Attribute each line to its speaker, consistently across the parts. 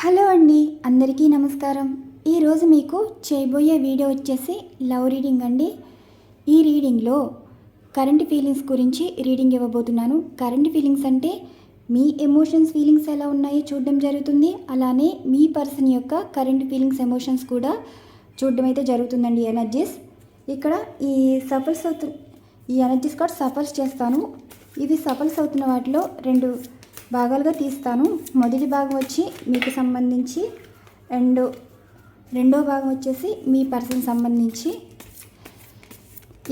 Speaker 1: Hello అండి అందరికీ నమస్కారం. ఈరోజు మీకు చేయబోయే వీడియో వచ్చేసి లవ్ రీడింగ్ అండి. ఈ రీడింగ్లో కరెంట్ ఫీలింగ్స్ గురించి రీడింగ్ ఇవ్వబోతున్నాను. కరెంట్ ఫీలింగ్స్ అంటే మీ ఎమోషన్స్ ఫీలింగ్స్ ఎలా ఉన్నాయో చూడడం జరుగుతుంది. అలానే మీ పర్సన్ యొక్క కరెంట్ ఫీలింగ్స్ ఎమోషన్స్ కూడా చూడడం అయితే జరుగుతుందండి ఎనర్జీస్. ఇక్కడ ఈ సఫల్స్ అవుతు ఈ ఎనర్జీస్ కూడా సఫల్స్ చేస్తాను. ఇవి సఫల్స్ అవుతున్న వాటిలో రెండు భాగాలుగా తీస్తాను. మొదటి భాగం వచ్చి మీకు సంబంధించి అండ్ రెండో భాగం వచ్చేసి మీ పర్సన్ సంబంధించి.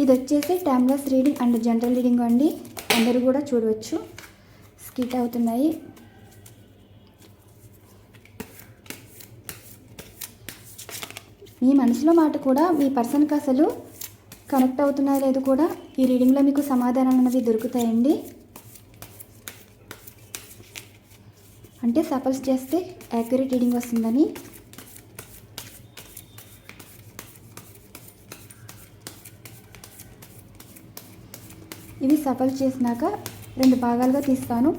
Speaker 1: ఇది వచ్చేసి timeless reading and general reading అండి. అందరూ కూడా చూడవచ్చు. స్కిట్ అవుతున్నాయి. మీ మనసులో మాట కూడా మీ పర్సన్కి అసలు కనెక్ట్ అవుతున్నాయో లేదో కూడా ఈ రీడింగ్లో మీకు సమాధానాలు అనేవి దొరుకుతాయండి. అంటే సపల్స్ చేస్తే యాక్యురేట్ రీడింగ్ వస్తుందని. ఇవి సఫల్ చేసినాక రెండు భాగాలుగా తీస్తాను.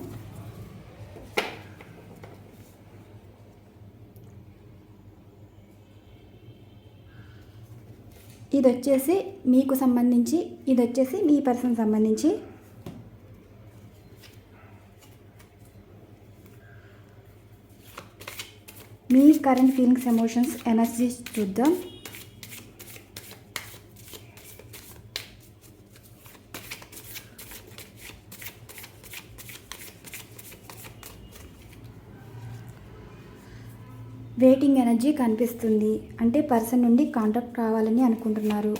Speaker 1: ఇది వచ్చేసి మీకు సంబంధించి ఇది వచ్చేసి మీ పర్సన్ సంబంధించి. మీ కరెంట్ ఫీలింగ్స్ ఎమోషన్స్ ఎనర్జీస్ చూద్దాం. వెయిటింగ్ ఎనర్జీ కనిపిస్తుంది. అంటే పర్సన్ నుండి కాంటాక్ట్ రావాలని అనుకుంటున్నారు.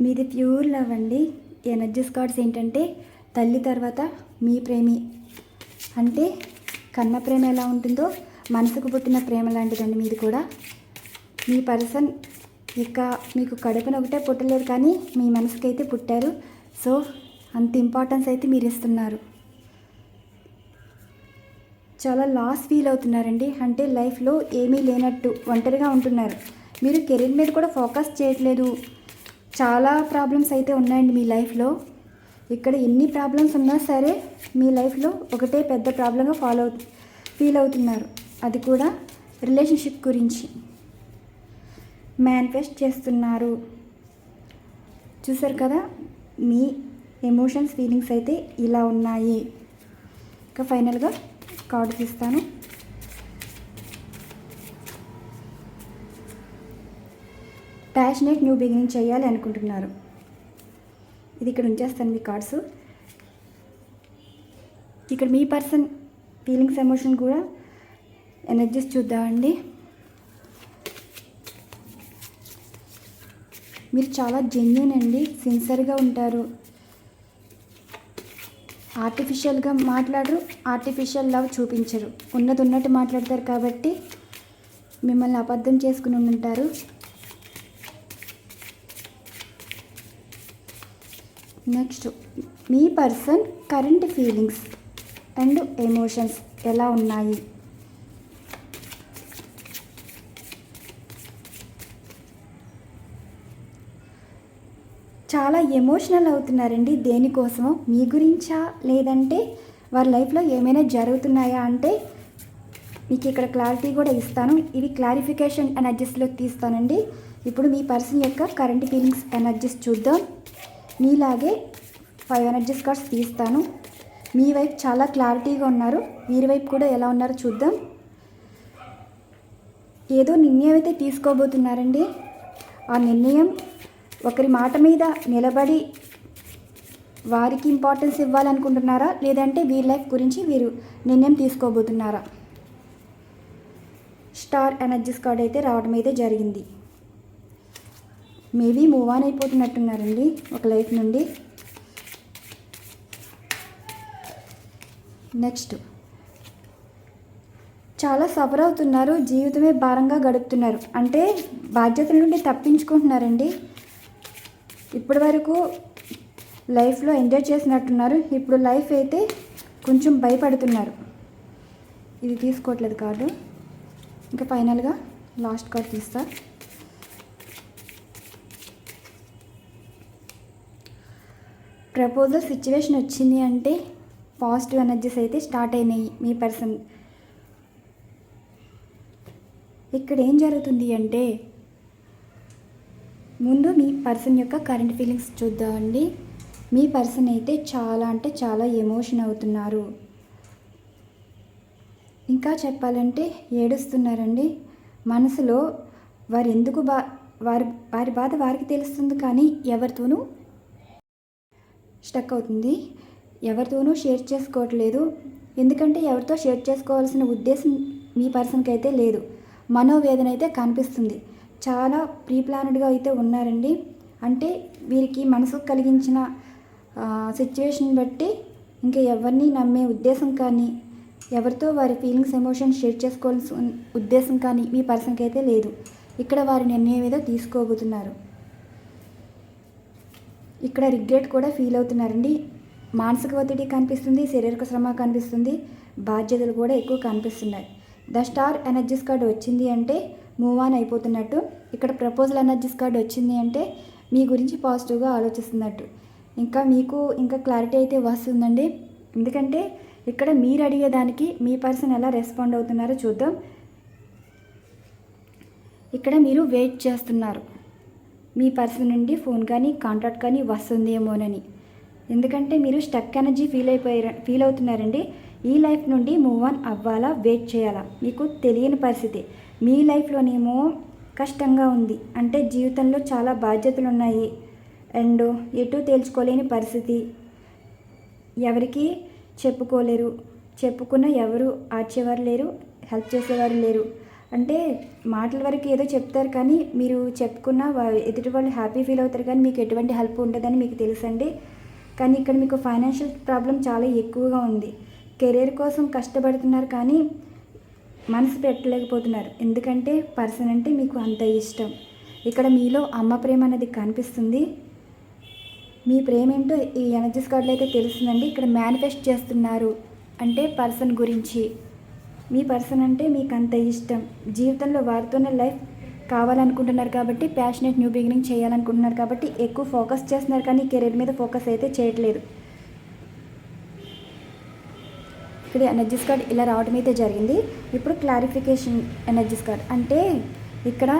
Speaker 1: మీది ప్యూర్ లవ్ అండి. ఎనర్జీస్ కార్డ్స్ ఏంటంటే తల్లి తర్వాత మీ ప్రేమి. అంటే కన్న ప్రేమ ఎలా ఉంటుందో మనసుకు పుట్టిన ప్రేమ లాంటిదండి మీది కూడా. మీ పర్సన్ ఇక మీకు కడుపున ఒకటే పుట్టలేదు కానీ మీ మనసుకైతే పుట్టారు. సో అంత ఇంపార్టెన్స్ అయితే మీరు ఇస్తున్నారు. చాలా లాస్ ఫీల్ అవుతున్నారండి. అంటే లైఫ్లో ఏమీ లేనట్టు ఒంటరిగా ఉంటున్నారు. మీరు కెరీర్ మీద కూడా ఫోకస్ చేయట్లేదు. చాలా ప్రాబ్లమ్స్ అయితే ఉన్నాయండి మీ లైఫ్లో. ఇక్కడ ఎన్ని ప్రాబ్లమ్స్ ఉన్నా సరే మీ లైఫ్లో ఒకటే పెద్ద ప్రాబ్లంగా ఫాలో అవు ఫీల్ అవుతున్నారు. అది కూడా రిలేషన్షిప్ గురించి. మేనిఫెస్ట్ చేస్తున్నారు. చూసారు కదా? మీ ఎమోషన్స్ ఫీలింగ్స్ అయితే ఇలా ఉన్నాయి. ఇంకా ఫైనల్గా కార్డు తీస్తాను. ప్యాషనేట్ న్యూ బిగినింగ్ చేయాలి అనుకుంటున్నారు. ఇది ఇక్కడ ఉంచేస్తాను మీ కార్డ్స్. ఇక్కడ మీ పర్సన్ ఫీలింగ్స్ ఎమోషన్ కూడా ఎనర్జీస్ చూద్దామండి. మీరు చాలా జెన్యున్ అండి సిన్సియర్గా ఉంటారు. ఆర్టిఫిషియల్గా మాట్లాడరు ఆర్టిఫిషియల్ లవ్ చూపించరు. ఉన్నది ఉన్నట్టు మాట్లాడతారు కాబట్టి మిమ్మల్ని అబద్ధం చేసుకుని ఉంటారు next me person current feelings and emotions ఎలా ఉన్నాయి? చాలా ఎమోషనల్ అవుతున్నారండి. దేనికోసమో? మీ గురించా? లేదంటే వారి లైఫ్లో ఏమైనా జరుగుతున్నాయా అంటే మీకు ఇక్కడ క్లారిటీ కూడా ఇస్తాను. ఇవి క్లారిఫికేషన్ ఎనర్జీస్లో తీస్తానండి. ఇప్పుడు మీ పర్సన్ యొక్క కరెంట్ ఫీలింగ్స్ ఎనర్జీస్ చూద్దాం. మీలాగే ఫైవ్ ఎనర్జీస్ కార్డ్స్ తీస్తాను. మీ వైపు చాలా క్లారిటీగా ఉన్నారు. వీరి వైపు కూడా ఎలా ఉన్నారో చూద్దాం. ఏదో నిర్ణయం అయితే తీసుకోబోతున్నారండి. ఆ నిర్ణయం ఒకరి మాట మీద నిలబడి వారికి ఇంపార్టెన్స్ ఇవ్వాలనుకుంటున్నారా? లేదంటే వీరి లైఫ్ గురించి వీరు నిర్ణయం తీసుకోబోతున్నారా? స్టార్ ఎనర్జీస్ కార్డ్ అయితే రావడం అయితే జరిగింది. మేబీ మూవ్ ఆన్ అయిపోతున్నట్టున్నారండి ఒక లైఫ్ నుండి. నెక్స్ట్. చాలా సఫర్ అవుతున్నారు జీవితమే భారంగా గడుపుతున్నారు. అంటే బాధ్యతల నుండి తప్పించుకుంటున్నారండి. ఇప్పటి వరకు లైఫ్లో ఎంజాయ్ చేసినట్టున్నారు ఇప్పుడు లైఫ్ అయితే కొంచెం భయపడుతున్నారు. ఇది తీసుకోవట్లేదు కార్డు. ఇంకా ఫైనల్గా లాస్ట్ కార్డ్ తీస్తా. ప్రపోజల్ సిచ్యువేషన్ వచ్చింది అంటే పాజిటివ్ ఎనర్జీస్ అయితే స్టార్ట్ అయినాయి మీ పర్సన్. ఇక్కడ ఏం జరుగుతుంది అంటే ముందు మీ పర్సన్ యొక్క కరెంట్ ఫీలింగ్స్ చూద్దామండి మీ పర్సన్ అయితే చాలా అంటే చాలా ఎమోషన్ అవుతున్నారు. ఇంకా చెప్పాలంటే ఏడుస్తున్నారండి. మనసులో వారు ఎందుకు బా వారి వారి బాధ వారికి తెలుస్తుంది కానీ ఎవరితోనూ స్టక్ అవుతుంది. ఎవరితోనూ షేర్ చేసుకోవట్లేదు. ఎందుకంటే ఎవరితో షేర్ చేసుకోవాల్సిన ఉద్దేశం మీ పర్సన్కి అయితే లేదు. మనోవేదన అయితే కనిపిస్తుంది. చాలా ప్రీ ప్లానెడ్గా అయితే ఉన్నారండి. అంటే వీరికి మనసుకు కలిగించిన సిచ్యువేషన్ బట్టి ఇంకా ఎవరిని నమ్మే ఉద్దేశం కానీ ఎవరితో వారి ఫీలింగ్స్ ఎమోషన్స్ షేర్ చేసుకోవాల్సిన ఉద్దేశం కానీ మీ పర్సన్కి అయితే లేదు. ఇక్కడ వారి నిర్ణయం ఏదో తీసుకోబోతున్నారు. ఇక్కడ రిగ్రెట్ కూడా ఫీల్ అవుతున్నారండి. మానసిక ఒత్తిడి కనిపిస్తుంది శారీరక శ్రమ కనిపిస్తుంది బాధ్యతలు కూడా ఎక్కువ కనిపిస్తున్నాయి. ద స్టార్ ఎనర్జీస్ కార్డు వచ్చింది అంటే మూవ్ ఆన్ అయిపోతున్నట్టు. ఇక్కడ ప్రపోజల్ ఎనర్జీస్ కార్డు వచ్చింది అంటే మీ గురించి పాజిటివ్గా ఆలోచిస్తున్నట్టు. ఇంకా మీకు ఇంకా క్లారిటీ అయితే వస్తుందండి. ఎందుకంటే ఇక్కడ మీరు అడిగేదానికి మీ పర్సన్ ఎలా రెస్పాండ్ అవుతున్నారో చూద్దాం. ఇక్కడ మీరు వెయిట్ చేస్తున్నారు. మీ పర్సన్ నుండి ఫోన్ కానీ కాంటాక్ట్ కానీ వస్తుందేమోనని. ఎందుకంటే మీరు స్టక్ ఎనర్జీ ఫీల్ అయిపోయారు ఫీల్ అవుతున్నారండి. ఈ లైఫ్ నుండి మూవ్ ఆన్ అవ్వాలా వెయిట్ చేయాలా? మీకు తెలియని పరిస్థితి. మీ లైఫ్లోనేమో కష్టంగా ఉంది. అంటే జీవితంలో చాలా బాధ్యతలు ఉన్నాయి అండ్ ఎటు తేల్చుకోలేని పరిస్థితి. ఎవరికి చెప్పుకోలేరు. చెప్పుకున్న ఎవరు ఆర్చేవారు లేరు. హెల్ప్ చేసేవారు లేరు. అంటే మాటల వరకు ఏదో చెప్తారు కానీ మీరు చెప్పుకున్న ఎదుటి వాళ్ళు హ్యాపీ ఫీల్ అవుతారు కానీ మీకు ఎటువంటి హెల్ప్ ఉండదని మీకు తెలుసండి. కానీ ఇక్కడ మీకు ఫైనాన్షియల్ ప్రాబ్లం చాలా ఎక్కువగా ఉంది. కెరీర్ కోసం కష్టపడుతున్నారు కానీ మనసు పెట్టలేకపోతున్నారు. ఎందుకంటే పర్సన్ అంటే మీకు అంత ఇష్టం. ఇక్కడ మీలో అమ్మ ప్రేమ అనేది కనిపిస్తుంది. మీ ప్రేమ ఏంటో ఈ ఎనర్జీస్ కార్డులో అయితే తెలుస్తుందండి. ఇక్కడ మేనిఫెస్ట్ చేస్తున్నారు. అంటే పర్సన్ గురించి. మీ పర్సన్ అంటే మీకు అంత ఇష్టం. జీవితంలో వారితోనే లైఫ్ కావాలనుకుంటున్నారు కాబట్టి ప్యాషనెట్ న్యూ బిగినింగ్ చేయాలనుకుంటున్నారు కాబట్టి ఎక్కువ ఫోకస్ చేస్తున్నారు కానీ కెరీర్ మీద ఫోకస్ అయితే చేయట్లేదు. ఇక్కడ ఎనర్జీస్ కార్డ్ ఇలా రావడం అయితే జరిగింది. ఇప్పుడు క్లారిఫికేషన్ ఎనర్జీస్ కార్డ్ అంటే ఇక్కడ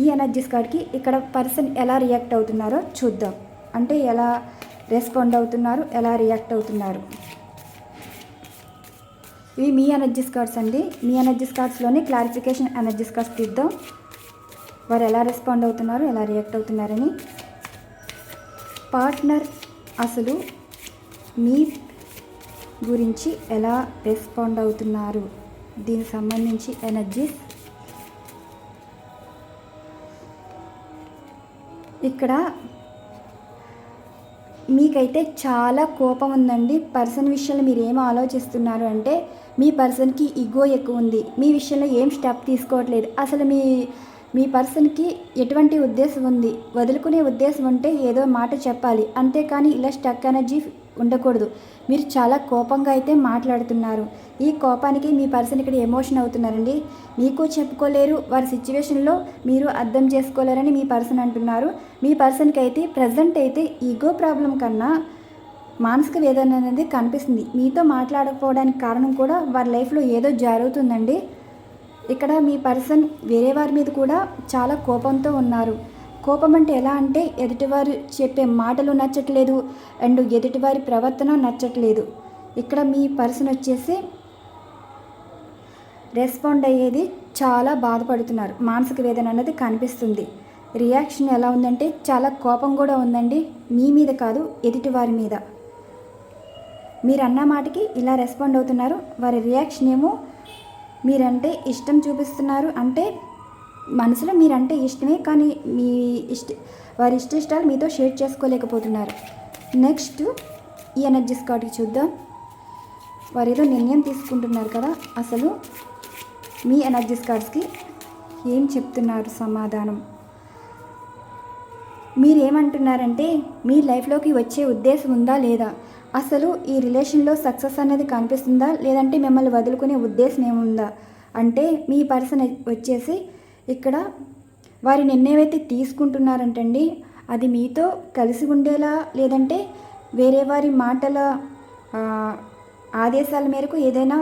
Speaker 1: ఈ ఎనర్జీస్ కార్డ్కి ఇక్కడ పర్సన్ ఎలా రియాక్ట్ అవుతున్నారో చూద్దాం. అంటే ఎలా రెస్పాండ్ అవుతున్నారు ఎలా రియాక్ట్ అవుతున్నారు. ఇవి మీ ఎనర్జీస్ కార్డ్స్ అండి. మీ ఎనర్జీస్ కార్డ్స్లోనే క్లారిఫికేషన్ ఎనర్జీస్ కార్డ్స్ తీద్దాం. వారు ఎలా రెస్పాండ్ అవుతున్నారు ఎలా రియాక్ట్ అవుతున్నారని. పార్ట్నర్ అసలు మీ గురించి ఎలా రెస్పాండ్ అవుతున్నారు? దీనికి సంబంధించి ఎనర్జీస్. ఇక్కడ మీకైతే చాలా కోపం ఉందండి పర్సన్ విషయంలో మీరు ఏం ఆలోచిస్తున్నారు అంటే మీ పర్సన్కి ఈగో ఎక్కువ ఉంది మీ విషయంలో ఏం స్టెప్ తీసుకోవట్లేదు. అసలు మీ మీ పర్సన్కి ఎటువంటి ఉద్దేశం ఉంది వదులుకునే ఉద్దేశం ఉంటే ఏదో మాట చెప్పాలి. అంతేకాని ఇలా స్టక్ ఎనర్జీ ఉండకూడదు. మీరు చాలా కోపంగా అయితే మాట్లాడుతున్నారు. ఈ కోపానికి మీ పర్సన్ ఇక్కడ ఎమోషన్ అవుతున్నారండి. మీకు చెప్పుకోలేరు వారి సిచ్యువేషన్లో మీరు అర్థం చేసుకోలేరని మీ పర్సన్ అంటున్నారు. మీ పర్సన్కి అయితే ప్రజెంట్ అయితే ఈగో ప్రాబ్లం కన్నా మానసిక వేదన అనేది కనిపిస్తుంది. మీతో మాట్లాడకపోవడానికి కారణం కూడా వారి లైఫ్లో ఏదో జరుగుతుందండి. ఇక్కడ మీ పర్సన్ వేరే వారి మీద కూడా చాలా కోపంతో ఉన్నారు. కోపం అంటే ఎలా అంటే ఎదుటివారు చెప్పే మాటలు నచ్చట్లేదు అండ్ ఎదుటివారి ప్రవర్తన నచ్చట్లేదు. ఇక్కడ మీ పర్సన్ వచ్చేసి రెస్పాండ్ అయ్యేది చాలా బాధపడుతున్నారు. మానసిక వేదన అన్నది కనిపిస్తుంది. రియాక్షన్ ఎలా ఉందంటే చాలా కోపం కూడా ఉందండి. మీ మీద కాదు ఎదుటి వారి మీద. మీరు అన్న మాటకి ఇలా రెస్పాండ్ అవుతున్నారు. వారి రియాక్షన్ ఏమో మీరంటే ఇష్టం చూపిస్తున్నారు అంటే మనసులో మీరంటే ఇష్టమే కానీ మీ ఇష్ట వారి ఇష్ట ఇష్టాలు మీతో షేర్ చేసుకోలేకపోతున్నారు. నెక్స్ట్ ఈ ఎనర్జీస్ కార్డుకి చూద్దాం. వారు ఏదో నిర్ణయం తీసుకుంటున్నారు కదా అసలు మీ ఎనర్జీస్ కార్డ్స్కి ఏం చెప్తున్నారు సమాధానం? మీరేమంటున్నారంటే మీ లైఫ్లోకి వచ్చే ఉద్దేశం ఉందా లేదా? అసలు ఈ రిలేషన్లో సక్సెస్ అనేది కనిపిస్తుందా? లేదంటే మిమ్మల్ని వదులుకునే ఉద్దేశం ఏముందా? అంటే మీ పర్సన్ వచ్చేసి ఇక్కడ వారి నిర్ణయం అయితే తీసుకుంటున్నారంటండి అది మీతో కలిసి ఉండేలా లేదంటే వేరే వారి మాటల ఆదేశాల మేరకు ఏదైనా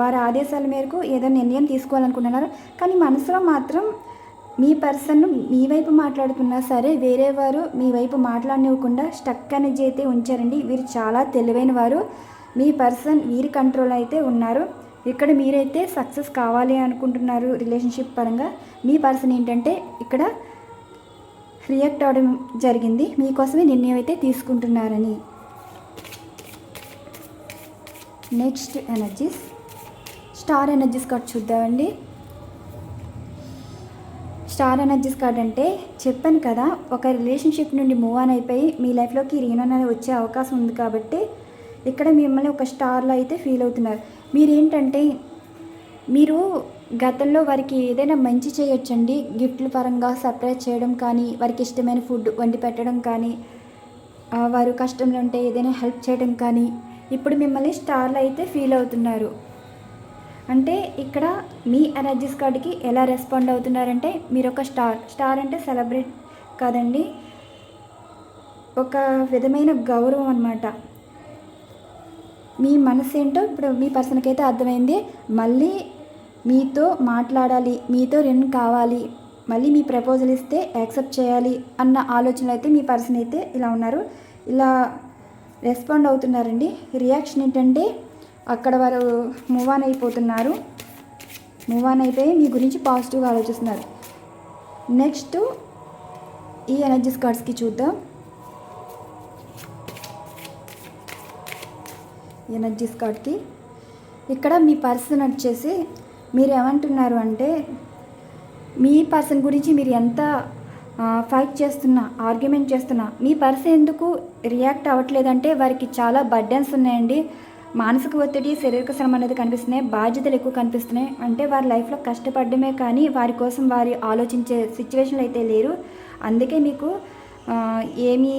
Speaker 1: వారి ఆదేశాల మేరకు ఏదైనా నిర్ణయం తీసుకోవాలనుకుంటున్నారు? కానీ మనసులో మాత్రం మీ పర్సన్ మీ వైపు మాట్లాడుతున్నా సరే వేరే వారు మీ వైపు మాట్లాడనివ్వకుండా స్టక్ అనేది అయితే ఉంచారండి. వీరు చాలా తెలివైన వారు. మీ పర్సన్ వీరి కంట్రోల్ అయితే ఉన్నారు. ఇక్కడ మీరైతే సక్సెస్ కావాలి అనుకుంటున్నారు రిలేషన్షిప్ పరంగా. మీ పర్సన్ ఏంటంటే ఇక్కడ రియాక్ట్ అవ్వడం జరిగింది. మీకోసమే నిర్ణయం అయితే తీసుకుంటున్నారని. Next energies. Star energies card చూద్దామండి. స్టార్ ఎనర్జీస్ కార్డ్ అంటే చెప్పాను కదా ఒక రిలేషన్షిప్ నుండి మూవ్ ఆన్ అయిపోయి మీ లైఫ్లోకి రీనోన్ అనేది వచ్చే అవకాశం ఉంది కాబట్టి ఇక్కడ మిమ్మల్ని ఒక స్టార్లో అయితే ఫీల్ అవుతున్నారు. మీరేంటంటే మీరు గతంలో వారికి ఏదైనా మంచి చేయొచ్చండి. గిఫ్ట్ల పరంగా సర్ప్రైజ్ చేయడం కానీ వారికి ఇష్టమైన ఫుడ్ వండి పెట్టడం కానీ వారు కష్టంలో ఉంటే ఏదైనా హెల్ప్ చేయడం కానీ ఇప్పుడు మిమ్మల్ని స్టార్లు అయితే ఫీల్ అవుతున్నారు. అంటే ఇక్కడ మీ ఎనర్జీస్ కార్డ్కి ఎలా రెస్పాండ్ అవుతున్నారంటే మీరు ఒక స్టార్. స్టార్ అంటే సెలబ్రేట్ కాదండి ఒక విధమైన గౌరవం అనమాట మీ మనసు ఏంటో ఇప్పుడు మీ పర్సన్కి అయితే అర్థమైంది. మళ్ళీ మీతో మాట్లాడాలి మీతో రెండు కావాలి మళ్ళీ మీ ప్రపోజల్ ఇస్తే యాక్సెప్ట్ చేయాలి అన్న ఆలోచనలు అయితే మీ పర్సన్ అయితే ఇలా ఉన్నారు. ఇలా రెస్పాండ్ అవుతున్నారండి. రియాక్షన్ ఏంటంటే అక్కడ వారు మూవ్ ఆన్ అయిపోతున్నారు. మూవ్ ఆన్ అయిపోయి మీ గురించి పాజిటివ్గా ఆలోచిస్తున్నారు. నెక్స్ట్ ఈ ఎనర్జీస్ కార్డ్స్కి చూద్దాం. ఎనర్జీస్ కార్డ్కి ఇక్కడ మీ పర్సన్ వచ్చేసి మీరు ఏమంటున్నారు అంటే మీ పర్సన్ గురించి మీరు ఎంత ఫైట్ చేస్తున్నా ఆర్గ్యుమెంట్ చేస్తున్నా మీ పర్సన్ ఎందుకు రియాక్ట్ అవ్వట్లేదంటే వారికి చాలా బర్డెన్స్ ఉన్నాయండి. మానసిక ఒత్తిడి శారీరక శ్రమ అనేది కనిపిస్తున్నాయి బాధ్యతలు ఎక్కువ కనిపిస్తున్నాయి. అంటే వారి లైఫ్లో కష్టపడమే కానీ వారి కోసం వారి ఆలోచించే సిచ్యువేషన్లు అయితే లేరు. అందుకే మీకు ఏమీ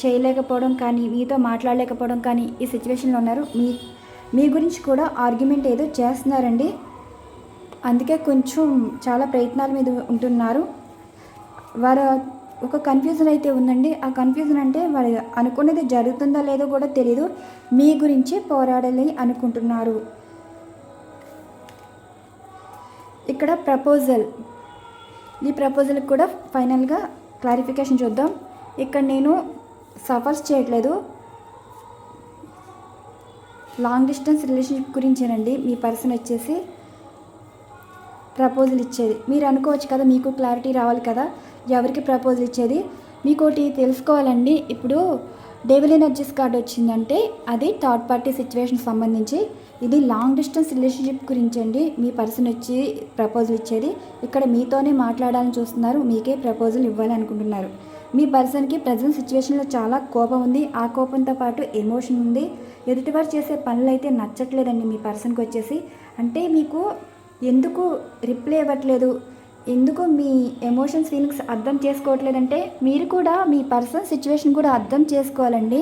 Speaker 1: చేయలేకపోవడం కానీ మీతో మాట్లాడలేకపోవడం కానీ ఈ సిచ్యువేషన్లో ఉన్నారు. మీ మీ గురించి కూడా ఆర్గ్యుమెంట్ ఏదో చేస్తున్నారండి. అందుకే కొంచెం చాలా ప్రయత్నాల మీద ఉంటున్నారు. వారు ఒక కన్ఫ్యూజన్ అయితే ఉందండి. ఆ కన్ఫ్యూజన్ అంటే వారు అనుకున్నది జరుగుతుందా లేదో కూడా తెలియదు మీ గురించి పోరాడాలి అనుకుంటున్నారు. ఇక్కడ ప్రపోజల్. ఈ ప్రపోజల్కి కూడా ఫైనల్గా క్లారిఫికేషన్ చూద్దాం. ఇక్కడ నేను సఫర్స్ చేయట్లేదు. లాంగ్ డిస్టెన్స్ రిలేషన్షిప్ గురించేనండి. మీ పర్సన్ వచ్చేసి ప్రపోజల్ ఇచ్చేది. మీరు అనుకోవచ్చు కదా మీకు క్లారిటీ రావాలి కదా ఎవరికి ప్రపోజల్ ఇచ్చేది? మీకు ఒకటి తెలుసుకోవాలండి. ఇప్పుడు డెవిల్ ఎనర్జీస్ కార్డ్ వచ్చిందంటే అది థర్డ్ పార్టీ సిచ్యువేషన్ సంబంధించి ఇది లాంగ్ డిస్టెన్స్ రిలేషన్షిప్ గురించి అండి మీ పర్సన్ వచ్చి ప్రపోజల్ ఇచ్చేది. ఇక్కడ మీతోనే మాట్లాడాలని చూస్తున్నారు. మీకే ప్రపోజల్ ఇవ్వాలనుకుంటున్నారు. మీ పర్సన్కి ప్రజెంట్ సిచ్యువేషన్లో చాలా కోపం ఉంది. ఆ కోపంతో పాటు ఎమోషన్ ఉంది. ఎదుటివారు చేసే పనులు అయితే నచ్చట్లేదండి మీ పర్సన్కి వచ్చేసి. అంటే మీకు ఎందుకు రిప్లై ఇవ్వట్లేదు? ఎందుకు మీ ఎమోషన్స్ ఫీలింగ్స్ అర్థం చేసుకోవట్లేదంటే మీరు కూడా మీ పర్సన్ సిచ్యువేషన్ కూడా అర్థం చేసుకోవాలండి.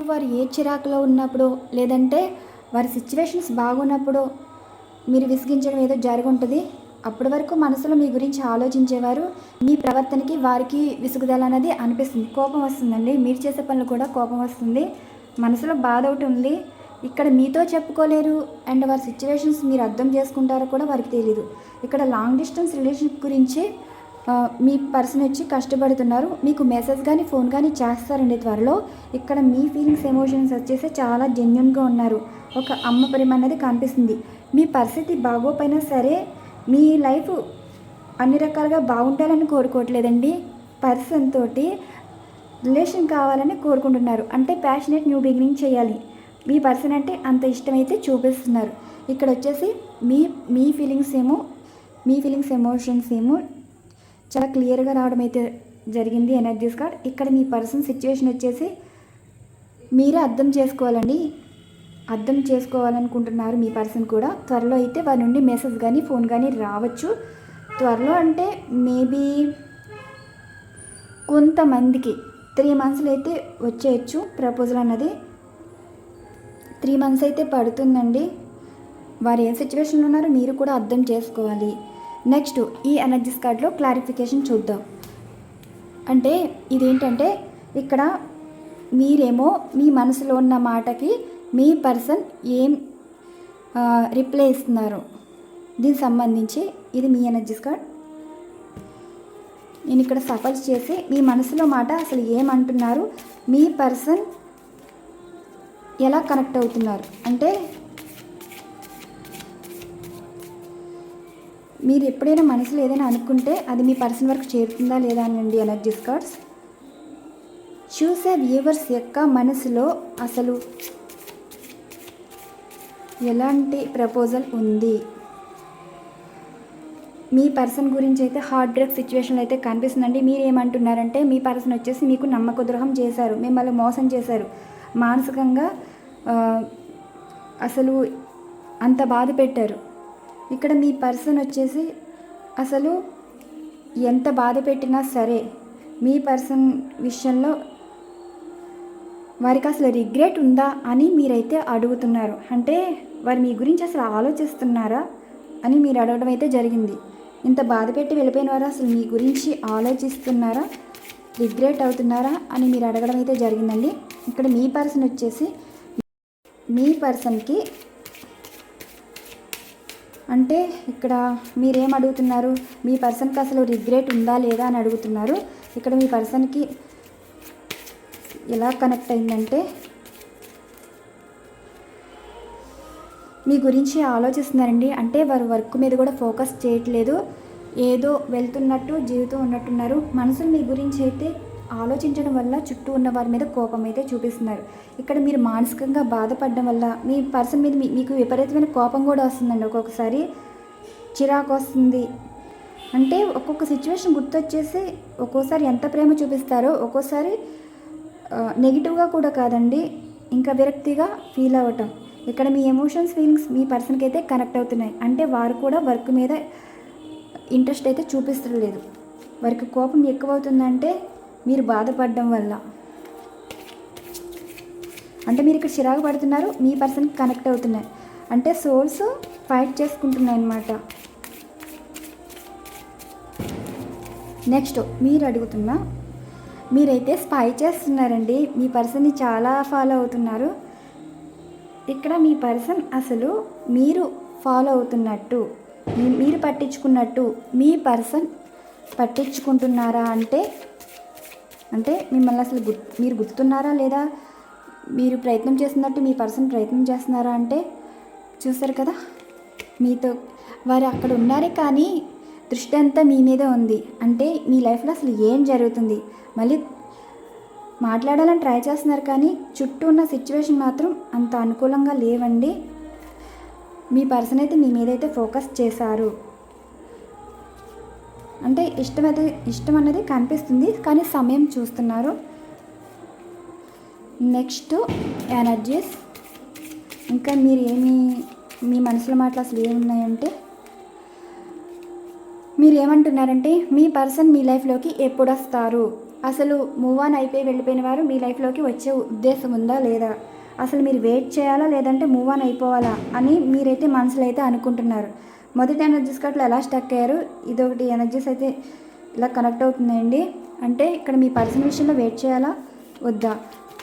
Speaker 1: వారు ఏ చిరాకులో ఉన్నప్పుడు లేదంటే వారి సిచ్యువేషన్స్ బాగున్నప్పుడు మీరు విసిగించడం ఏదో జరుగుంటుంది. అప్పటి వరకు మనసులో మీ గురించి ఆలోచించేవారు మీ ప్రవర్తనకి వారికి విసుగుదల అనేది అనిపిస్తుంది. కోపం వస్తుందండి. మీరు చేసే పనులు కూడా కోపం వస్తుంది. మనసులో బాధ ఒకటి ఉంది. ఇక్కడ మీతో చెప్పుకోలేరు అండ్ వారి సిచ్యువేషన్స్ మీరు అర్థం చేసుకుంటారో కూడా వారికి తెలియదు ఇక్కడ లాంగ్ డిస్టెన్స్ రిలేషన్షిప్ గురించి మీ పర్సన్ వచ్చి కష్టపడుతున్నారు. మీకు మెసేజ్ కానీ ఫోన్ కానీ చేస్తారండి త్వరలో. ఇక్కడ మీ ఫీలింగ్స్ ఎమోషన్స్ వచ్చేసి చాలా జెన్యున్గా ఉన్నారు. ఒక అమ్మ ప్రేమ అనేది కనిపిస్తుంది. మీ పరిస్థితి బాగోపోయినా సరే మీ లైఫ్ అన్ని రకాలుగా బాగుండాలని కోరుకోవట్లేదండి. పర్సన్ తోటి రిలేషన్ కావాలని కోరుకుంటున్నారు. అంటే ప్యాషనేట్ న్యూ బిగినింగ్ చేయాలి. మీ పర్సన్ అంటే అంత ఇష్టమైతే చూపిస్తున్నారు. ఇక్కడ వచ్చేసి మీ మీ ఫీలింగ్స్ ఏమో మీ ఫీలింగ్స్ ఎమోషన్స్ ఏమో చాలా క్లియర్గా రావడం అయితే జరిగింది ఎనర్జీస్ కార్డ్. ఇక్కడ మీ పర్సన్ సిచ్యువేషన్ వచ్చేసి మీరే అర్థం చేసుకోవాలండి. అర్థం చేసుకోవాలనుకుంటున్నారు మీ పర్సన్ కూడా. త్వరలో అయితే వారి నుండి మెసేజ్ కానీ ఫోన్ కానీ రావచ్చు. త్వరలో అంటే మేబీ కొంతమందికి త్రీ మంత్స్లో అయితే వచ్చేయచ్చు ప్రపోజల్ అన్నది. త్రీ మంత్స్ అయితే పడుతుందండి. వారు ఏ సిచ్యువేషన్లో ఉన్నారో మీరు కూడా అర్థం చేసుకోవాలి. నెక్స్ట్ ఈ ఎనర్జీస్ కార్డ్లో క్లారిఫికేషన్ చూద్దాం. అంటే ఇదేంటంటే ఇక్కడ మీరేమో మీ మనసులో ఉన్న మాటకి మీ పర్సన్ ఏం రిప్లై ఇస్తున్నారు దీనికి సంబంధించి ఇది మీ ఎనర్జీస్ కార్డ్. నేను ఇక్కడ సఫల్ చేసి మీ మనసులో మాట అసలు ఏమంటున్నారు? మీ పర్సన్ ఎలా కనెక్ట్ అవుతున్నారు? అంటే మీరు ఎప్పుడైనా మనసులో ఏదైనా అనుకుంటే అది మీ పర్సన్ వరకు చేరుతుందా లేదా అనండి ఎనర్జీస్ కార్డ్స్. చూసే వ్యూవర్స్ యొక్క మనసులో అసలు ఎలాంటి ప్రపోజల్ ఉంది? మీ పర్సన్ గురించి అయితే హార్డ్ డ్రగ్ సిచ్యువేషన్లో అయితే కనిపిస్తుందండి. మీరు ఏమంటున్నారంటే మీ పర్సన్ వచ్చేసి మీకు నమ్మక ద్రోహం చేశారు మిమ్మల్ని మోసం చేశారు. మానసికంగా అసలు అంత బాధ పెట్టారు. ఇక్కడ మీ పర్సన్ వచ్చేసి అసలు ఎంత బాధ పెట్టినా సరే మీ పర్సన్ విషయంలో వారికి అసలు రిగ్రెట్ ఉందా అని మీరైతే అడుగుతున్నారు. అంటే వారు మీ గురించి అసలు ఆలోచిస్తున్నారా అని మీరు అడగడం అయితే జరిగింది. ఇంత బాధ పెట్టి వెళ్ళిపోయిన వారు అసలు మీ గురించి ఆలోచిస్తున్నారా? రిగ్రెట్ అవుతున్నారా అని మీరు అడగడం అయితే జరిగిందండి. ఇక్కడ మీ పర్సన్ వచ్చేసి మీ పర్సన్కి అంటే ఇక్కడ మీరేం అడుగుతున్నారు? మీ పర్సన్కి అసలు రిగ్రెట్ ఉందా లేదా అని అడుగుతున్నారు. ఇక్కడ మీ పర్సన్కి ఎలా కనెక్ట్ అయిందంటే మీ గురించి ఆలోచిస్తున్నారండి. అంటే వారు వర్క్ మీద కూడా ఫోకస్ చేయట్లేదు. ఏదో వెళ్తున్నట్టు జీవితం ఉన్నట్టున్నారు. మనసులు మీ గురించి అయితే ఆలోచించడం వల్ల చుట్టూ ఉన్న వారి మీద కోపం అయితే చూపిస్తున్నారు. ఇక్కడ మీరు మానసికంగా బాధపడడం వల్ల మీ పర్సన్ మీద మీ- మీకు విపరీతమైన కోపం కూడా వస్తుందండి ఒక్కొక్కసారి. చిరాకు వస్తుంది. అంటే ఒక్కొక్క సిచ్యువేషన్ గుర్తొచ్చేసి ఒక్కోసారి ఎంత ప్రేమ చూపిస్తారో ఒక్కోసారి నెగిటివ్గా కూడా కాదండి. ఇంకా విరక్తిగా ఫీల్ అవ్వటం. ఇక్కడ మీ ఎమోషన్స్ ఫీలింగ్స్ మీ పర్సన్కి అయితే కనెక్ట్ అవుతున్నాయి. అంటే వారు కూడా వర్క్ మీద ఇంట్రెస్ట్ అయితే చూపిస్తలేదు వారికి కోపం ఎక్కువ అవుతుందంటే మీరు బాధపడడం వల్ల. అంటే మీరు ఇక్కడ చిరాకు పడుతున్నారు మీ పర్సన్కి కనెక్ట్ అవుతున్నాయి. అంటే సోల్స్ ఫైట్ చేసుకుంటున్నాయి అన్నమాట. నెక్స్ట్ మీరు అడుగుతున్నా మీరైతే స్పై చేస్తున్నారండి. మీ పర్సన్ని చాలా ఫాలో అవుతున్నారు. ఇక్కడ మీ పర్సన్ అసలు మీరు ఫాలో అవుతున్నట్టు మీరు పట్టించుకున్నట్టు మీ పర్సన్ పట్టించుకుంటున్నారా అంటే అంటే మిమ్మల్ని అసలు గుర్ మీరు గుర్తున్నారా లేదా? మీరు ప్రయత్నం చేస్తున్నట్టు మీ పర్సన్ ప్రయత్నం చేస్తున్నారా అంటే చూస్తారు కదా? మీతో వారు అక్కడ ఉన్నారే కానీ దృష్టి అంతా మీ మీదే ఉంది. అంటే మీ లైఫ్లో అసలు ఏం జరుగుతుంది? మళ్ళీ మాట్లాడాలని ట్రై చేస్తున్నారు కానీ చుట్టూ ఉన్న సిచ్యువేషన్ మాత్రం అంత అనుకూలంగా లేవండి. మీ పర్సన్ అయితే మీ మీద అయితే ఫోకస్ చేశారు. అంటే ఇష్టం అయితే ఇష్టం అనేది కనిపిస్తుంది కానీ సమయం చూస్తున్నారు. Next energies. ఇంకా మీరు ఏమి మీ మనసులో మాటలు అసలు ఏమున్నాయంటే మీరు ఏమంటున్నారంటే మీ పర్సన్ మీ లైఫ్లోకి ఎప్పుడు వస్తారు? అసలు మూవ్ ఆన్ అయిపోయి వెళ్ళిపోయిన వారు మీ లైఫ్లోకి వచ్చే ఉద్దేశం ఉందా లేదా? అసలు మీరు వెయిట్ చేయాలా లేదంటే మూవ్ ఆన్ అయిపోవాలా అని మీరైతే మనసులో అయితే అనుకుంటున్నారు. మొదటి ఎనర్జీస్ కట్ల ఎలా స్టక్ అయ్యారు? ఇదొకటి ఎనర్జీస్ అయితే ఇలా కనెక్ట్ అవుతుందండి అంటే ఇక్కడ మీ పర్సన్ విషయంలో వెయిట్ చేయాలా? వద్దా?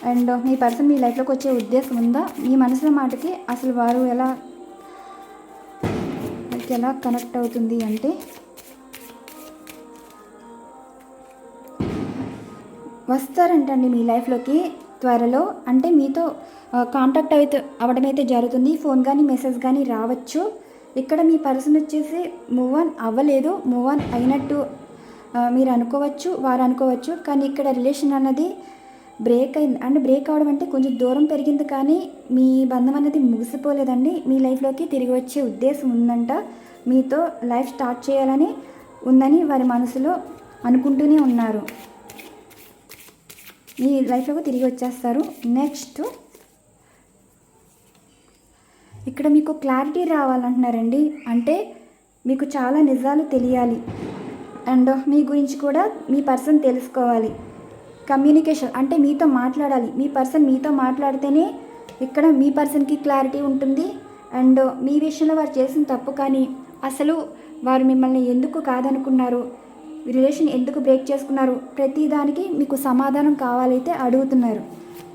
Speaker 1: అండ్ మీ పర్సన్ మీ లైఫ్లోకి వచ్చే ఉద్దేశం ఉందా? మీ మనసులో మాటకి అసలు వారు ఎలా ఎలా కనెక్ట్ అవుతుంది అంటే వస్తారంటండి మీ లైఫ్లోకి త్వరలో. అంటే మీతో కాంటాక్ట్ అయితే అవ్వడం అయితే జరుగుతుంది. ఫోన్ కానీ మెసేజ్ కానీ రావచ్చు. ఇక్కడ మీ పర్సన్ వచ్చేసి మూవ్ ఆన్ అవ్వలేదు. మూవ్ ఆన్ అయినట్టు మీరు అనుకోవచ్చు వారు అనుకోవచ్చు. కానీ ఇక్కడ రిలేషన్ అన్నది బ్రేక్ అయింది. అంటే బ్రేక్ అవడం అంటే కొంచెం దూరం పెరిగింది కానీ మీ బంధం అనేది ముగిసిపోలేదండి. మీ లైఫ్లోకి తిరిగి వచ్చే ఉద్దేశం ఉందంట. మీతో లైఫ్ స్టార్ట్ చేయాలని ఉందని వారి మనసులో అనుకుంటూనే ఉన్నారు. మీ లైఫ్లోకి తిరిగి వచ్చేస్తారు. నెక్స్ట్ ఇక్కడ మీకు క్లారిటీ రావాలంటున్నారండి. అంటే మీకు చాలా నిజాలు తెలియాలి. అండ్ మీ గురించి కూడా మీ పర్సన్ తెలుసుకోవాలి. కమ్యూనికేషన్ అంటే మీతో మాట్లాడాలి. మీ పర్సన్ మీతో మాట్లాడితేనే ఇక్కడ మీ పర్సన్కి క్లారిటీ ఉంటుంది. అండ్ మీ విషయంలో వారు చేసిన తప్పు కానీ అసలు వారు మిమ్మల్ని ఎందుకు కాదనుకున్నారు? రిలేషన్ ఎందుకు బ్రేక్ చేసుకున్నారు? ప్రతిదానికి మీకు సమాధానం కావాలైతే అడుగుతున్నారు.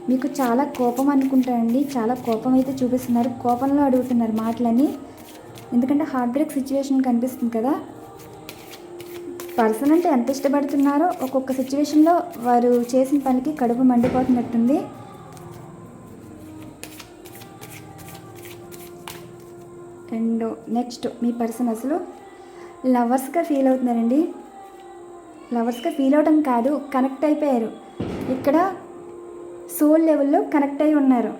Speaker 1: మీకు చాలా కోపం అనుకుంటారండి. చాలా కోపం అయితే చూపిస్తున్నారు. కోపంలో అడుగుతున్నారు మాటలని ఎందుకంటే హార్ట్ బ్రేక్ సిచ్యువేషన్ కనిపిస్తుంది కదా. పర్సన్ అంటే ఎంత ఇష్టపడుతున్నారో ఒక్కొక్క సిచ్యువేషన్లో వారు చేసిన పనికి కడుపు మండిపోతున్నట్టుంది. అండ్ నెక్స్ట్ మీ పర్సన్ అసలు లవర్స్గా ఫీల్ అవుతున్నారండి. లవర్స్గా ఫీల్ అవడం కాదు కనెక్ట్ అయిపోయారు. ఇక్కడ సోల్ లెవెల్లో కనెక్ట్ అయి ఉన్నారు.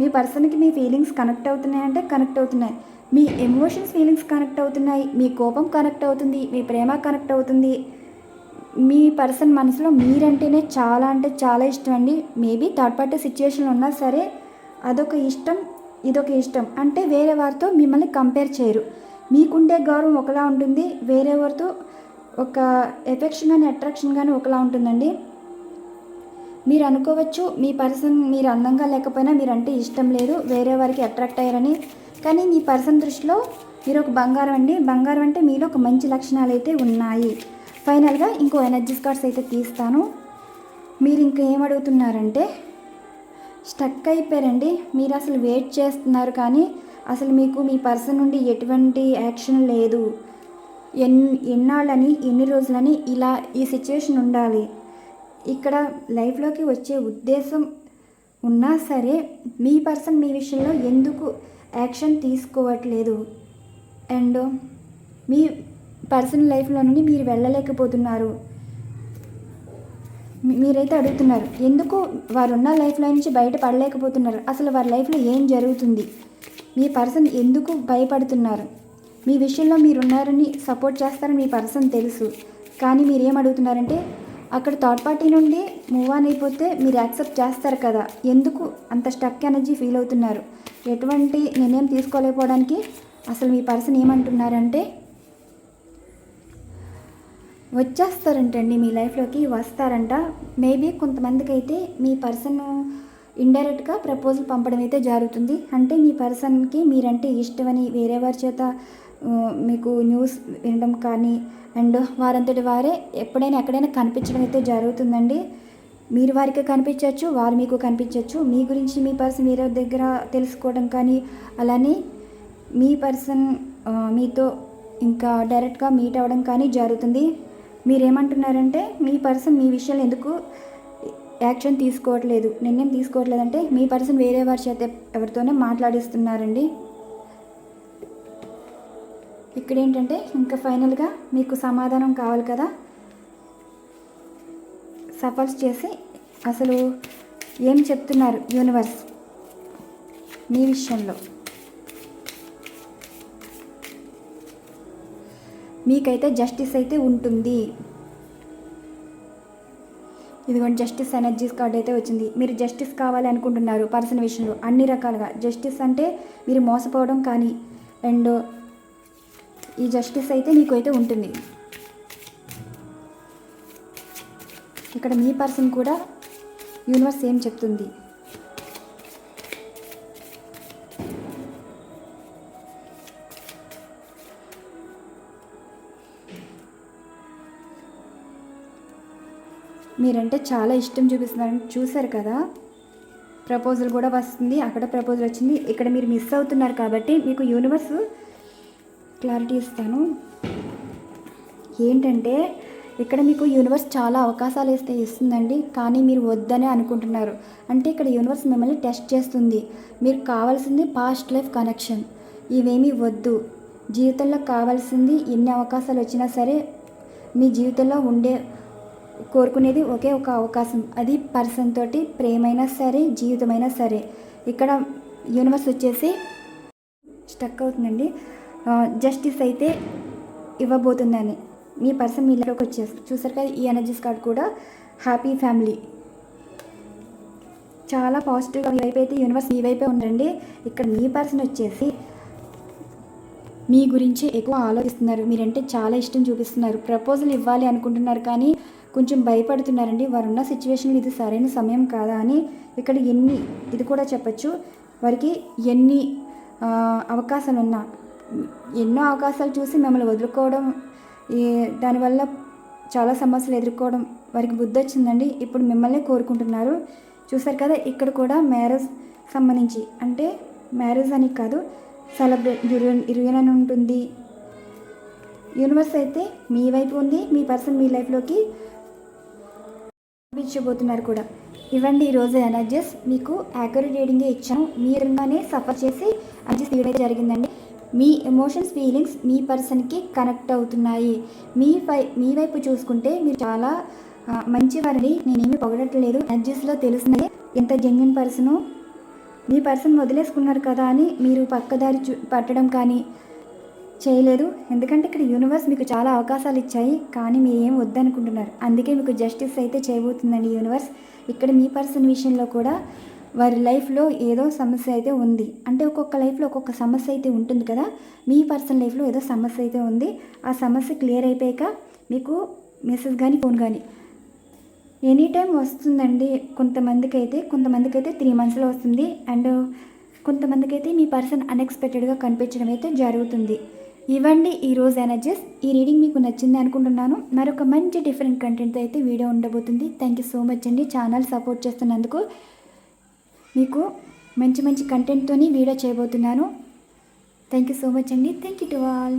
Speaker 1: మీ పర్సన్కి మీ ఫీలింగ్స్ కనెక్ట్ అవుతున్నాయంటే కనెక్ట్ అవుతున్నాయి. మీ ఎమోషన్స్ ఫీలింగ్స్ కనెక్ట్ అవుతున్నాయి. మీ కోపం కనెక్ట్ అవుతుంది. మీ ప్రేమ కనెక్ట్ అవుతుంది. మీ పర్సన్ మనసులో మీరంటేనే చాలా అంటే చాలా ఇష్టం అండి. మేబీ థర్డ్ పార్టీ సిచ్యువేషన్లో ఉన్నా సరే అదొక ఇష్టం ఇదొక ఇష్టం. అంటే వేరే వారితో మిమ్మల్ని కంపేర్ చేయరు. మీకుండే గౌరవం ఒకలా ఉంటుంది వేరే వారితో ఒక ఎఫెక్షన్ కానీ అట్రాక్షన్ కానీ ఒకలా ఉంటుందండి. మీరు అనుకోవచ్చు మీ పర్సన్ మీరు అందంగా లేకపోయినా మీరంటే ఇష్టం లేదు వేరే వారికి అట్రాక్ట్ అయ్యారని. కానీ మీ పర్సన్ దృష్టిలో మీరు ఒక బంగారం అండి. బంగారం అంటే మీలో ఒక మంచి లక్షణాలు అయితే ఉన్నాయి. ఫైనల్గా ఇంకో ఎనర్జీస్ కార్డ్స్ అయితే తీస్తాను. మీరు ఇంకా ఏమడుగుతున్నారంటే అడుగుతున్నారంటే స్టక్ అయిపోయారండి. మీరు అసలు వెయిట్ చేస్తున్నారు కానీ అసలు మీకు మీ పర్సన్ నుండి ఎటువంటి యాక్షన్ లేదు. ఎన్ ఎన్నాళ్ళని ఎన్ని రోజులని ఇలా ఈ సిచ్యువేషన్ ఉండాలి. ఇక్కడ లైఫ్లోకి వచ్చే ఉద్దేశం ఉన్నా సరే మీ పర్సన్ మీ విషయంలో ఎందుకు యాక్షన్ తీసుకోవట్లేదు? అండ్ మీ పర్సన్ లైఫ్లో నుండి మీరు వెళ్ళలేకపోతున్నారు. మీరైతే అడుగుతున్నారు ఎందుకు వారు ఉన్న లైఫ్లో నుంచి బయట పడలేకపోతున్నారు అసలు వారి లైఫ్లో ఏం జరుగుతుంది? మీ పర్సన్ ఎందుకు భయపడుతున్నారు? మీ విషయంలో మీరున్నారని సపోర్ట్ చేస్తారని మీ పర్సన్ తెలుసు. కానీ మీరు ఏం అడుగుతున్నారంటే అక్కడ థర్డ్ పార్టీ నుండి మూవ్ ఆన్ అయిపోతే మీరు యాక్సెప్ట్ చేస్తారు కదా ఎందుకు అంత స్టక్ ఎనర్జీ ఫీల్ అవుతున్నారు? ఎటువంటి నిర్ణయం తీసుకోలేకపోవడానికి అసలు మీ పర్సన్ ఏమంటున్నారంటే వచ్చేస్తారంటండి మీ లైఫ్లోకి వస్తారంట. మేబీ కొంతమందికి అయితే మీ పర్సన్ ఇండైరెక్ట్గా ప్రపోజల్ పంపడం అయితే జరుగుతుంది. అంటే మీ పర్సన్కి మీరంటే ఇష్టమని వేరే వారి చేత మీకు న్యూస్ వినడం కానీ అండ్ వారంతటి వారే ఎప్పుడైనా ఎక్కడైనా కనిపించడం అయితే జరుగుతుందండి. మీరు వారికి కనిపించవచ్చు వారు మీకు కనిపించవచ్చు మీ గురించి మీ పర్సన్ వేరే దగ్గర తెలుసుకోవడం కానీ అలానే మీ పర్సన్ మీతో ఇంకా డైరెక్ట్గా మీట్ అవ్వడం కానీ జరుగుతుంది. మీరేమంటున్నారంటే మీ పర్సన్ మీ విషయాలు ఎందుకు యాక్షన్ తీసుకోవట్లేదు? నిర్ణయం తీసుకోవట్లేదంటే మీ పర్సన్ వేరే వారి చేత ఎవరితోనే మాట్లాడిస్తున్నారండి. ఇక్కడ ఏంటంటే ఇంకా ఫైనల్గా మీకు సమాధానం కావాలి కదా? సఫల్స్ చేసి అసలు ఏం చెప్తున్నారు యూనివర్స్ మీ విషయంలో? మీకైతే జస్టిస్ అయితే ఉంటుంది. ఇదిగోండి జస్టిస్ ఎనర్జీస్ కార్డ్ అయితే వచ్చింది. మీరు జస్టిస్ కావాలి అనుకుంటున్నారు పర్సన్ విషయంలో అన్ని రకాలుగా. జస్టిస్ అంటే మీరు మోసపోవడం కానీ అండ్ ఈ జస్టిస్ అయితే మీకు అయితే ఉంటుంది. ఇక్కడ మీ పర్సన్ కూడా యూనివర్స్ ఏం చెప్తుంది? మీరంటే చాలా ఇష్టం చూపిస్తున్నారని చూశారు కదా? ప్రపోజల్ కూడా వస్తుంది. అక్కడ ప్రపోజల్ వచ్చింది. ఇక్కడ మీరు మిస్ అవుతున్నారు కాబట్టి మీకు యూనివర్స్ క్లారిటీ ఇస్తాను. ఏంటంటే ఇక్కడ మీకు యూనివర్స్ చాలా అవకాశాలు ఇస్తే ఇస్తుందండి కానీ మీరు వద్దనే అనుకుంటున్నారు. అంటే ఇక్కడ యూనివర్స్ మిమ్మల్ని టెస్ట్ చేస్తుంది. మీరు కావాల్సింది పాస్ట్ లైఫ్ కనెక్షన్ ఇవేమీ వద్దు. జీవితంలో కావాల్సింది ఎన్ని అవకాశాలు వచ్చినా సరే మీ జీవితంలో ఉండే కోరుకునేది ఒకే ఒక అవకాశం. అది పర్సన్ తోటి ప్రేమైనా సరే జీవితమైనా సరే. ఇక్కడ యూనివర్స్ వచ్చేసి స్టక్ అవుతుందండి. జస్టిస్ అయితే ఇవ్వబోతుందని. మీ పర్సన్ మీ లైఫ్లోకి వచ్చేసి చూసారు కదా ఈ ఎనర్జీస్ కార్డ్ కూడా హ్యాపీ ఫ్యామిలీ చాలా పాజిటివ్గా మీ వైపు అయితే యూనివర్స్ మీ వైపే ఉండండి ఇక్కడ మీ పర్సన్ వచ్చేసి మీ గురించి ఎక్కువ ఆలోచిస్తున్నారు. మీరంటే చాలా ఇష్టం చూపిస్తున్నారు. ప్రపోజల్ ఇవ్వాలి అనుకుంటున్నారు కానీ కొంచెం భయపడుతున్నారండి. వారు ఉన్న సిచ్యువేషన్లో ఇది సరైన సమయం కాదా అని ఇక్కడ ఎన్ని ఇది కూడా చెప్పచ్చు. వారికి ఎన్ని అవకాశాలు ఉన్నా ఎన్నో అవకాశాలు చూసి మిమ్మల్ని వదులుకోవడం ఈ దానివల్ల చాలా సమస్యలు ఎదుర్కోవడం వారికి బుద్ధి వచ్చిందండి. ఇప్పుడు మిమ్మల్ని కోరుకుంటున్నారు. చూసారు కదా ఇక్కడ కూడా మ్యారేజ్ సంబంధించి అంటే మ్యారేజ్ అని కాదు సెలబ్రేట్ యూనియన్ అని ఉంటుంది. యూనివర్స్ అయితే మీ వైపు ఉంది మీ పర్సన్ మీ లైఫ్లోకి పంపించబోతున్నారు కూడా. ఇవ్వండి ఈరోజు ఎనర్జీస్. మీకు యాక్యురేట్ రీడింగే ఇచ్చాను. మీరుగానే సఫర్ చేసి ఎనర్జీస్ తీయడం జరిగిందండి. మీ ఎమోషన్స్ ఫీలింగ్స్ మీ పర్సన్కి కనెక్ట్ అవుతున్నాయి. మీ వై మీ వైపు చూసుకుంటే మీరు చాలా మంచివారని నేనేమి పొగడట్లేదు. ఎనర్జీస్లో తెలుస్తుంది ఎంత జెన్యున్ పర్సను మీ పర్సన్ వదిలేసుకున్నారు కదా అని మీరు పక్కదారి చూ పట్టడం కానీ చేయలేదు. ఎందుకంటే ఇక్కడ యూనివర్స్ మీకు చాలా అవకాశాలు ఇచ్చాయి. కానీ మీరు ఏం వద్దనుకుంటున్నారు? అందుకే మీకు జస్టిస్ అయితే చేయబోతుందండి యూనివర్స్ ఇక్కడ మీ పర్సన్ విషయంలో కూడా వారి లైఫ్లో ఏదో సమస్య అయితే ఉంది. అంటే ఒక్కొక్క లైఫ్లో ఒక్కొక్క సమస్య అయితే ఉంటుంది కదా? మీ పర్సన్ లైఫ్లో ఏదో సమస్య అయితే ఉంది. ఆ సమస్య క్లియర్ అయిపోయాక మీకు మెసేజ్ కానీ ఫోన్ కానీ ఎనీ టైం వస్తుందండి. కొంతమందికి అయితే కొంతమందికి అయితే త్రీ మంత్స్లో వస్తుంది. అండ్ కొంతమందికి అయితే మీ పర్సన్ అన్ఎక్స్పెక్టెడ్గా కనిపించడం అయితే జరుగుతుంది. ఇవ్వండి ఈరోజు ఎనర్జీస్. ఈ రీడింగ్ మీకు నచ్చింది అనుకుంటున్నాను. మరొక మంచి డిఫరెంట్ కంటెంట్తో అయితే వీడియో ఉండబోతుంది. థ్యాంక్ యూ సో మచ్ అండి. ఛానల్ సపోర్ట్ చేస్తున్నందుకు మీకు మంచి మంచి కంటెంట్తోని వీడియో చేయబోతున్నాను. థ్యాంక్ యూ సో మచ్ అండి. Thank you to all